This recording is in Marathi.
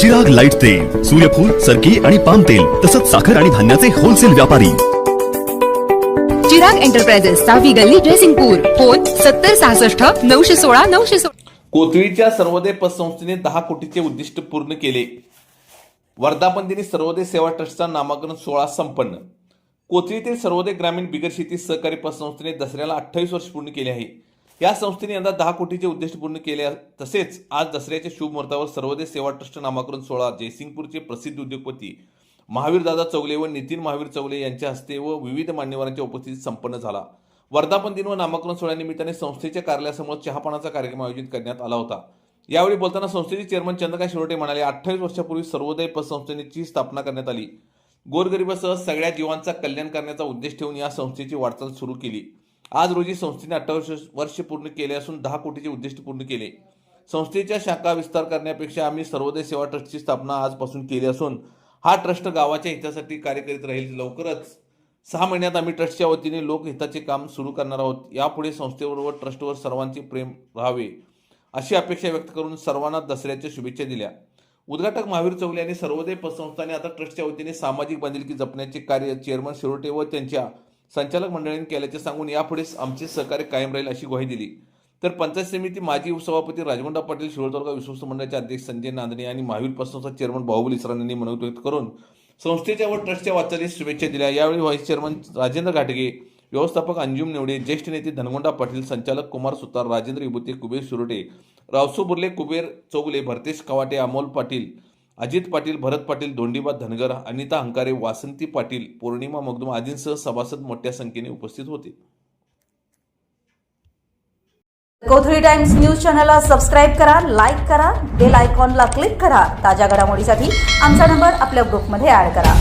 चिराग लाइट तेल सूर्यफूल सरकी आणि पाम तेल तसंच साखर आणि धान्याचे होलसेल व्यापारी. चिराग एंटरप्राइजेस सहावी गल्ली ड्रेसिंगपूर फोन सत्तर सहासष्ट नऊशे सोळा नऊशे सोळा. कोथळीच्या सर्वोदय पतसंस्थेने दहा कोटीचे उद्दिष्ट पूर्ण केले. वर्धापन सर्वोदय सेवा ट्रस्टचा नामांकन सोहळा संपन्न. कोथळीतील सर्वोदय ग्रामीण बिगर शेती सहकारी पतसंस्थेने दसऱ्याला अठ्ठावीस वर्ष पूर्ण केले आहे. या संस्थेने यंदा दहा कोटीचे उद्दिष्ट पूर्ण केले तसेच आज दसऱ्याच्या शुभ मुहूर्तावर सर्वोदय सेवा ट्रस्ट नामांकन सोहळा जयसिंगपूरचे प्रसिद्ध उद्योगपती महावीरदादा चौगले व नितीन महावीर चौगले यांच्या हस्ते व विविध मान्यवरांच्या उपस्थितीत संपन्न झाला. वर्धापन दिन व नामकरण सोहळ्यानिमित्ताने संस्थेच्या कार्यालयासमोर चहापानाचा कार्यक्रम आयोजित करण्यात आला होता. यावेळी बोलताना संस्थेचे चेअरमन चंद्रकांत शिरोटे म्हणाले अठ्ठावीस वर्षापूर्वी सर्वोदय पतसंस्थेची स्थापना करण्यात आली. गोरगरिबासह सगळ्या जीवांचा कल्याण करण्याचा उद्देश ठेवून या संस्थेची वाटचाल सुरू केली. आज रोजी संस्थेने अठ्ठावीस वर्ष पूर्ण केले असून दहा कोटीचे उद्दिष्ट पूर्ण केले. संस्थेच्या शाखा विस्तार करण्यापेक्षा आम्ही सर्वोदय सेवा ट्रस्टची स्थापना आजपासून केली असून हा ट्रस्ट गावाच्या हितासाठी कार्य करीत राहील लवकरच. सहा महिन्यात आम्ही ट्रस्टच्या वतीने लोकहिताचे काम सुरू करणार आहोत. यापुढे संस्थेवर व ट्रस्टवर सर्वांचे प्रेम राहावे अशी अपेक्षा व्यक्त करून सर्वांना दसऱ्याच्या शुभेच्छा दिल्या. उद्घाटक महावीर चौले यांनी सर्वोदय पतसंस्थाने आता ट्रस्टच्या वतीने सामाजिक बांधिलकी जपण्याचे कार्य चेअरमन शिरोटे व त्यांच्या संचालक मंडळींनी केल्याचे सांगून यापुढे आमचे सहकार्य कायम राहील अशी ग्वाही दिली. तर पंचायत समिती माजी उपसभापती राजमंडा पाटील शिरोळ तालुका विश्वस्त मंडळाचे अध्यक्ष संजय नांदणे आणि महावीर पतसंस्था चेअरमन बाहुबली सरांनी यांनी मनोगत करून संस्थेच्या व ट्रस्टच्या वाचालीस शुभेच्छा दिल्या. यावेळी व्हाईस चेअरमन राजेंद्र घाटगे व्यवस्थापक अंजुम नेवडे ज्येष्ठ नेते धनगोंडा पाटील संचालक कुमार सुतार राजेंद्र विभूते कुबेर सुरोटे रावसू बुर्ले कुबेर चौगले भरतेश कवाटे अमोल पाटील अजित पाटील भरत पाटील धोंडीबा धनगर अनिता हंकारे वासंती पाटील पौर्णिमा मगदुम आदींसह सभासद मोठ्या संख्येने उपस्थित होते. कोथळी टाइम्स न्यूज चॅनलला सबस्क्राईब करा लाईक करा बेल आयकॉनला क्लिक करा. ताज्या घडामोडीसाठी आमचा नंबर आपल्या ग्रुपमध्ये ऍड करा.